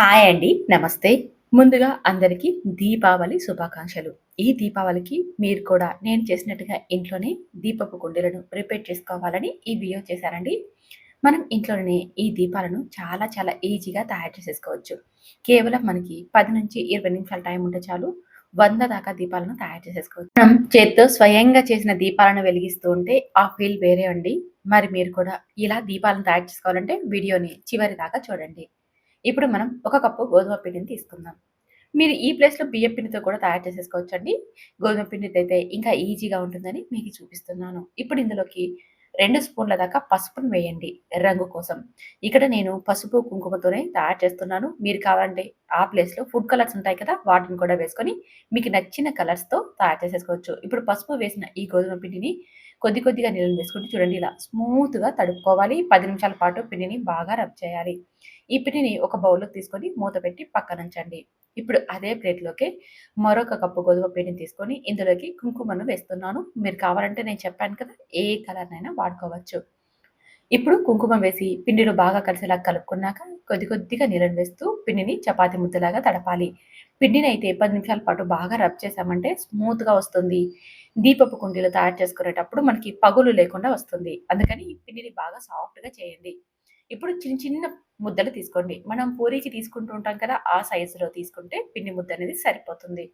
Hi అండి. నమస్తే. ముందుగా అందరికీ దీపావళి శుభాకాంక్షలు. ఈ దీపావళికి మీరు కూడా నేను చేసినట్టుగా ఇంట్లోనే దీపపు కుండీలను ప్రిపేర్ చేసుకోవాలని ఈ వీడియో చేశానండి. మనం ఇంట్లోనే ఈ దీపాలను చాలా చాలా ఈజీగా తయారు చేసేసుకోవచ్చు. కేవలం మనకి 10-20 నిమిషాల టైం ఉంటే చాలు వంద దాకా దీపాలను తయారు చేసేసుకోవచ్చు. మనం చేత్తో స్వయంగా చేసిన దీపాలను వెలిగిస్తూ ఉంటే ఆ ఫీల్ వేరే అండి. మరి మీరు కూడా ఇలా దీపాలను తయారు చేసుకోవాలంటే వీడియోని చివరి దాకా చూడండి. ఇప్పుడు మనం ఒక కప్పు గోధుమ పిండిని తీసుకుందాం. మీరు ఈ ప్లేస్‌లో బియ్యం పిండితో కూడా తయారు చేసేసుకోవచ్చండి. గోధుమ పిండితో అయితే ఇంకా ఈజీగా ఉంటుందని మీకు చూపిస్తున్నాను. ఇప్పుడు ఇందులోకి రెండు స్పూన్ల దాకా పసుపును వేయండి రంగు కోసం. ఇక్కడ నేను పసుపు, కుంకుమతోనే తయారు చేస్తున్నాను. మీరు కావాలంటే ఆ ప్లేస్‌లో ఫుడ్ కలర్స్ ఉంటాయి కదా! వాటిని కూడా వేసుకొని మీకు నచ్చిన కలర్స్‌తో తయారు చేసేసుకోవచ్చు. ఇప్పుడు పసుపు వేసిన ఈ గోధుమ పిండిని కొద్ది కొద్దిగా నీళ్ళని వేసుకుంటూ చూడండి ఇలా స్మూత్‌గా తడుపుకోవాలి. పది నిమిషాల పాటు పిండిని బాగా రబ్ చేయాలి. ఈ పిండిని ఒక బౌల్‌లోకి తీసుకొని మూత పెట్టి పక్కనుంచండి. ఇప్పుడు అదే ప్లేట్‌లోకి మరొక కప్పు గోధుమ పిండిని తీసుకొని ఇందులోకి కుంకుమను వేస్తున్నాను. మీరు కావాలంటే నేను చెప్పాను కదా! ఏ కలర్‌నైనా వాడుకోవచ్చు. ఇప్పుడు కుంకుమ వేసి పిండిలో బాగా కలిసేలా కలుపుకున్నాక కొద్ది కొద్దిగా నీళ్ళని వేస్తూ పిండిని చపాతి ముద్దలాగా తడపాలి. పిండిని అయితే పది నిమిషాల పాటు బాగా రబ్ చేసామంటే స్మూత్‌గా వస్తుంది. దీపపు కుండీలు తయారు చేసుకునేటప్పుడు మనకి పగులు లేకుండా వస్తుంది. అందుకని పిండిని బాగా సాఫ్ట్‌గా చేయండి. ఇప్పుడు చిన్న చిన్న ముద్దలు తీసుకోండి. మనం పూరీకి తీసుకుంటూ ఉంటాం కదా! ఆ సైజులో తీసుకుంటే పిండి ముద్ద అనేది సరిపోతుంది.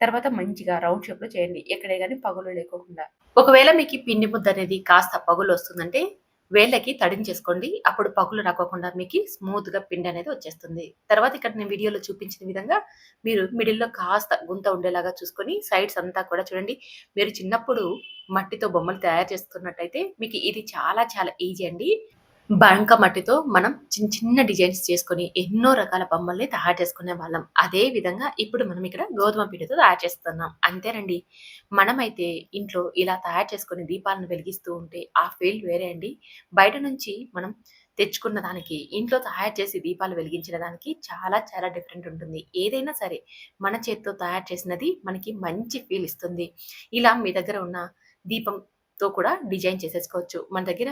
తర్వాత మంచిగా రౌండ్ షేప్‌లో చేయండి. ఎక్కడే కానీ పగులు లేకోకుండా. ఒకవేళ మీకు పిండి ముద్ద అనేది కాస్త పగులు వస్తుందంటే వేళ్ళకి తడించేసుకోండి. అప్పుడు పగులు రాకోకుండా మీకు స్మూత్‌గా పిండి అనేది వచ్చేస్తుంది. తర్వాత ఇక్కడ నేను వీడియోలో చూపించిన విధంగా మీరు మిడిల్‌లో కాస్త గుంత ఉండేలాగా చూసుకొని సైడ్స్ అంతా కూడా చూడండి. మీరు చిన్నప్పుడు మట్టితో బొమ్మలు తయారు చేస్తున్నట్టయితే మీకు ఇది చాలా చాలా ఈజీ అండి. బంక మట్టితో మనం చిన్న చిన్న డిజైన్స్ చేసుకొని ఎన్నో రకాల బొమ్మల్ని తయారు చేసుకునే వాళ్ళం అదే విధంగా ఇప్పుడు మనం ఇక్కడ గోధుమ పిండితో తయారు చేస్తున్నాం. అంతేనండి. మనమైతే ఇంట్లో ఇలా తయారు చేసుకుని దీపాలను వెలిగిస్తూ ఉంటే ఆ ఫీల్ వేరే అండి. బయట నుంచి మనం తెచ్చుకున్న దానికి, ఇంట్లో తయారు చేసి దీపాలు వెలిగించిన దానికి చాలా చాలా డిఫరెంట్ ఉంటుంది. ఏదైనా సరే మన చేతితో తయారు చేసినది మనకి మంచి ఫీల్ ఇస్తుంది. ఇలా మీ దగ్గర ఉన్న దీపంతో కూడా డిజైన్ చేసేసుకోవచ్చు. మన దగ్గర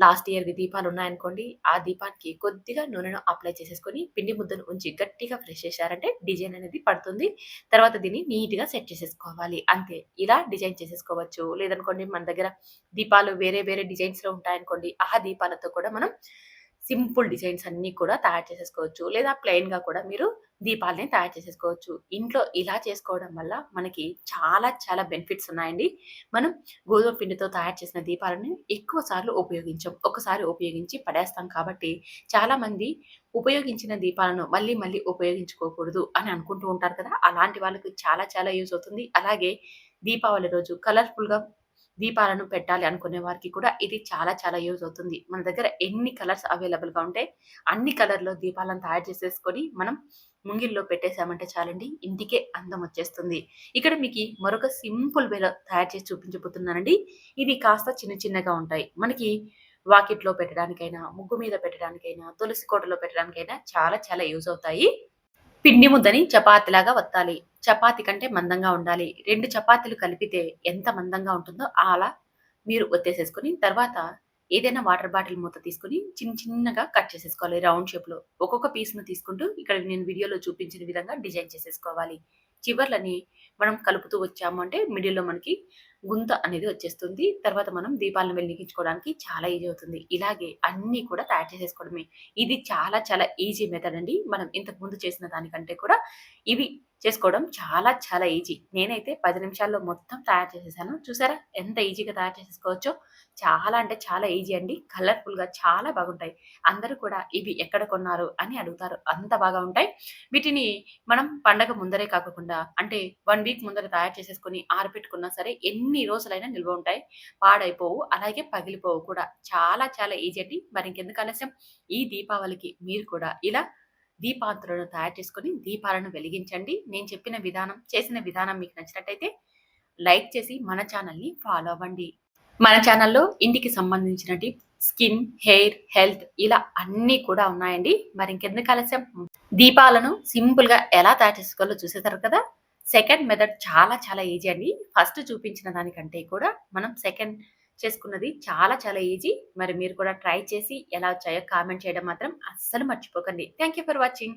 లాస్ట్ ఇయర్‌వి దీపాలున్నాయనుకోండి. ఆ దీపానికి కొద్దిగా నూనెను అప్లై చేసేసుకొని పిండి ముద్దను ఉంచి గట్టిగా ఫ్రెష్ చేశారంటే డిజైన్ అనేది పడుతుంది. తర్వాత దీన్ని నీట్‌గా సెట్ చేసేసుకోవాలి. అంతే. ఇలా డిజైన్ చేసేసుకోవచ్చు. లేదనుకోండి మన దగ్గర దీపాలు వేరే వేరే డిజైన్స్‌లో ఉంటాయనుకోండి. ఆ దీపాలతో కూడా మనం సింపుల్ డిజైన్స్ అన్నీ కూడా తయారు చేసేసుకోవచ్చు. లేదా ప్లెయిన్‌గా కూడా మీరు దీపాలని తయారు చేసేసుకోవచ్చు. ఇంట్లో ఇలా చేసుకోవడం వల్ల మనకి చాలా చాలా బెనిఫిట్స్ ఉన్నాయండి. మనం గోధుమ పిండితో తయారు చేసిన దీపాలను ఎక్కువ సార్లు ఉపయోగించం. ఒకసారి ఉపయోగించి పడేస్తాం కాబట్టి చాలామంది ఉపయోగించిన దీపాలను మళ్ళీ మళ్ళీ ఉపయోగించుకోకూడదు అని అనుకుంటూ ఉంటారు కదా! అలాంటి వాళ్ళకి చాలా చాలా యూజ్ అవుతుంది. అలాగే దీపావళి రోజు కలర్‌ఫుల్‌గా దీపాలను పెట్టాలి అనుకునే వారికి కూడా ఇది చాలా చాలా యూజ్ అవుతుంది. మన దగ్గర ఎన్ని కలర్స్ అవైలబుల్‌గా ఉంటే అన్ని కలర్‌లో దీపాలను తయారు చేసేసుకొని మనం ముంగిల్లో పెట్టేసామంటే చాలండి ఇంటికే అందం వచ్చేస్తుంది. ఇక్కడ మీకు మరొక సింపుల్ వేలో తయారు చేసి చూపించబోతున్నానండి. ఇవి కాస్త చిన్న చిన్నగా ఉంటాయి. మనకి వాకిట్లో పెట్టడానికైనా, ముగ్గు మీద పెట్టడానికైనా, తులసి కోటలో పెట్టడానికైనా చాలా చాలా యూజ్ అవుతాయి. పిండి ముద్దని చపాతీలాగా వత్తాలి. చపాతీ కంటే మందంగా ఉండాలి. రెండు చపాతీలు కలిపితే ఎంత మందంగా ఉంటుందో అలా మీరు ఒత్తేసేసుకుని తర్వాత ఏదైనా వాటర్ బాటిల్ మూత తీసుకొని చిన్న చిన్నగా కట్ చేసేసుకోవాలి రౌండ్ షేప్‌లో. ఒక్కొక్క పీస్‌ను తీసుకుంటూ ఇక్కడ నేను వీడియోలో చూపించిన విధంగా డిజైన్ చేసేసుకోవాలి. చివర్లని మనం కలుపుతూ వచ్చాము అంటే మిడిల్‌లో మనకి గుంత అనేది వచ్చేస్తుంది. తర్వాత మనం దీపాలను వెలిగించుకోవడానికి చాలా ఈజీ అవుతుంది. ఇలాగే అన్నీ కూడా తయారు చేసేసుకోవడమే. ఇది చాలా చాలా ఈజీ మెథడ్ అండి. మనం ఇంతకు ముందు చేసిన దానికంటే కూడా ఇవి చేసుకోవడం చాలా చాలా ఈజీ. నేనైతే పది నిమిషాల్లో మొత్తం తయారు చేసేసాను. చూసారా ఎంత ఈజీగా తయారు చేసేసుకోవచ్చో? చాలా అంటే చాలా ఈజీ అండి. కలర్‌ఫుల్‌గా చాలా బాగుంటాయి. అందరూ కూడా ఇవి ఎక్కడ కొన్నారు అని అడుగుతారు. అంత బాగా ఉంటాయి. వీటిని మనం పండగ ముందరే కాకుండా అంటే వన్ వీక్ ముందర తయారు చేసేసుకొని ఆరబెట్టుకున్నా సరే ఎన్ని రోజులైనా నిల్వ ఉంటాయి. పాడైపోవు. అలాగే పగిలిపోవు కూడా. చాలా చాలా ఈజీ అండి. మరి ఇంకెందుకు ఆలస్యం ఈ దీపావళికి మీరు కూడా ఇలా దీపాంతులను తయారు చేసుకొని దీపాలను వెలిగించండి. నేను చెప్పిన విధానం, చేసిన విధానం మీకు నచ్చినట్టయితే లైక్ చేసి మన ఛానల్ని ఫాలో అవ్వండి. మన ఛానల్లో ఇంటికి సంబంధించిన స్కిన్, హెయిర్, హెల్త్ ఇలా అన్నీ కూడా ఉన్నాయండి. మరి ఇంకెందుకు ఆలస్యం దీపాలను సింపుల్‌గా ఎలా తయారు చేసుకోవాలో చూసేసారు కదా! సెకండ్ మెథడ్ చాలా చాలా ఈజీ అండి. ఫస్ట్ చూపించిన దానికంటే కూడా మనం సెకండ్ చేసుకున్నది చాలా చాలా ఈజీ. మరి మీరు కూడా ట్రై చేసి ఎలా వచ్చాయో కామెంట్ చేయడం మాత్రం అస్సలు మర్చిపోకండి. Thank you for watching.